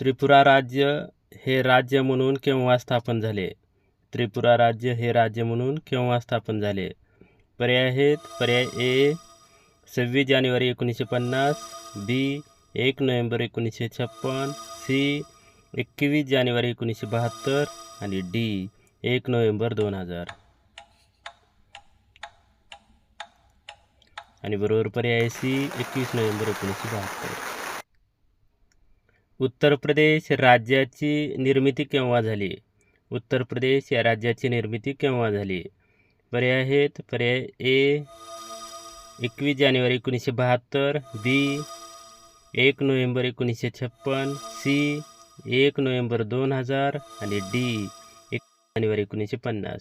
त्रिपुरा राज्य हे राज्य म्हणून केव्हा स्थापन झाले? त्रिपुरा राज्य हे राज्य म्हणून केव्हा स्थापन झाले? पर्याय आहेत. पर्याय ए सव्वीस जानेवारी एकोणीसशे पन्नास. बी एक नोव्हेंबर एकोणीसशे छप्पन. सी एकवीस जानेवारी एकोणीसशे बहात्तर. आणि डी एक नोव्हेंबर दोन हजार. आणि बरोबर पर्याय सी एकवीस नोव्हेंबर एकोणीसशे बहात्तर. उत्तर प्रदेश राज्याची निर्मिती केव्हा झाली? उत्तर प्रदेश या राज्याची निर्मिती केव्हा झाली? पर्याय आहेत. पर्याय ए एकवीस जानेवारी एकोणीसशे बहात्तर बी एक नोव्हेंबर एकोणीसशे छप्पन सी एक नोव्हेंबर दोन हजार आणि डी एक जानेवारी एकोणीसशे पन्नास.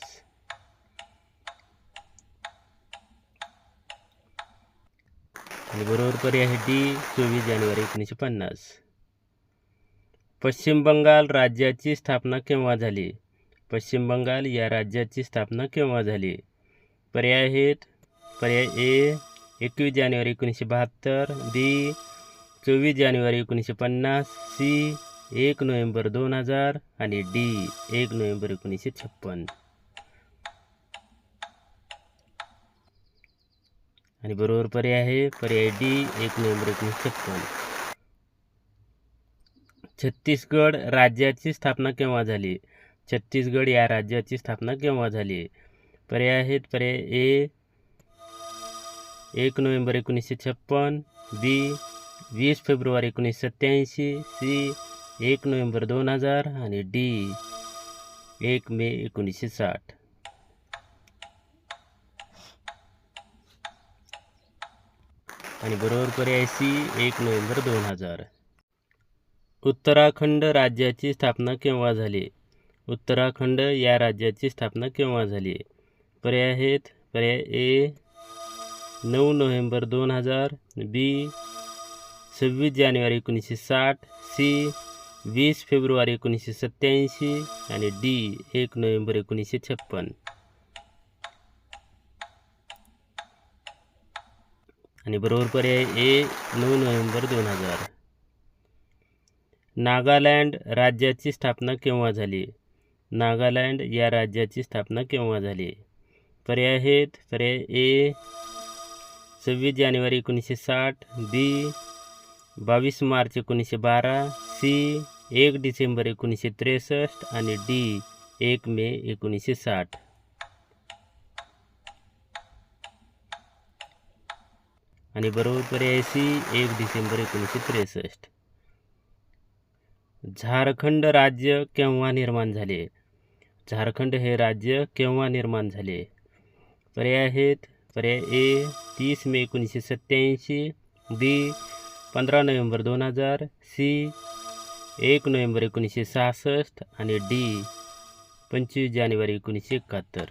आणि बरोबर पर्याय आहे डी चोवीस जानेवारी एकोणीसशे पन्नास. पश्चिम बंगाल राज्याची स्थापना केव्हा झाली? पश्चिम बंगाल या राज्याची स्थापना केव्हा झाली? पर्याय आहेत पर्याय ए एकवीस जानेवारी एकोणीसशे बहात्तर. बी चोवीस जानेवारी एकोणीसशे पन्नास. सी एक नोव्हेंबर दोन हजार. आणि डी एक नोव्हेंबर एकोणीसशे छप्पन. आणि बरोबर पर्याय आहे पर्याय डी एक नोव्हेंबर एकोणीसशे छप्पन. छत्तीसगड राज्याची स्थापना केव्हा झाली? छत्तीसगड या राज्याची स्थापना केव्हा झाली? पर्याय आहेत पर्याय ए. एक नोव्हेंबर एकोणीसशे छप्पन बी. वीस फेब्रुवारी एकोणीसशे सत्याऐंशी सी. एक नोव्हेंबर दोन हजार आणि डी. एक मे एकोणीसशे साठ. आणि बरोबर पर्याय सी एक नोव्हेंबर दोन हजार. उत्तराखंड राज्याची स्थापना केव्हा झाली? उत्तराखंड या राज्याची स्थापना केव्हा झाली? पर्याय आहेत. पर्याय ए. नऊ नोव्हेंबर दोन हजार बी. सव्वीस जानेवारी एकोणीसशे साठ. सी. वीस फेब्रुवारी एकोणीसशे सत्याऐंशी आणि डी. एक नोव्हेंबर एकोणीसशे छप्पन. आणि बरोबर पर्याय ए. नऊ नोव्हेंबर दोन हजार. नागालँड राज्याची स्थापना केव्हा झाली? नागालँड या राज्याची स्थापना केव्हा झाली? पर्याय आहेत. पर्याय ए सव्वीस जानेवारी एकोणीसशे साठ. बी बावीस मार्च एकोणीसशे बारा. सी एक डिसेंबर एकोणीसशे त्रेसष्ट. आणि डी एक मे एकोणीसशे साठ. आणि बरोबर पर्याय सी एक डिसेंबर एकोणीसशे त्रेसष्ट. झारखंड राज्य केव्हा निर्माण झाले? झारखंड हे राज्य केव्हा निर्माण झाले? पर्याय आहेत. पर्याय ए तीस मे एकोणीसशे सत्याऐंशी बी पंधरा नोव्हेंबर दोन हजार सी एक नोव्हेंबर एकोणीसशे सहासष्ट आणि डी पंचवीस जानेवारी एकोणीसशे एकाहत्तर.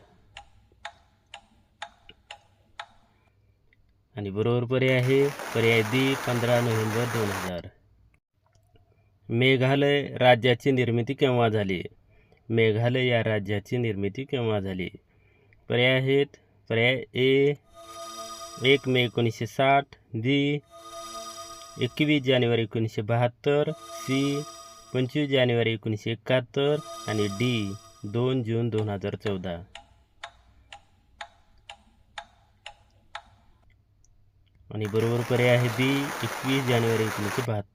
आणि बरोबर पर्याय आहे. पर्याय बी पंधरा नोव्हेंबर दोन हजार. मेघालय राज्याची निर्मिती केव्हा झाली? मेघालय या राज्याची निर्मिती केव्हा झाली? पर्याय आहेत. पर्याय ए एक मे एकोणीसशे साठ. दी एकवीस जानेवारी एकोणीसशे बहात्तर. सी पंचवीस जानेवारी एकोणीसशे एकाहत्तर. आणि डी दोन जून दोन हजार चौदा. आणि बरोबर पर्याय आहे बी एकवीस जानेवारी एकोणीसशे बहात्तर.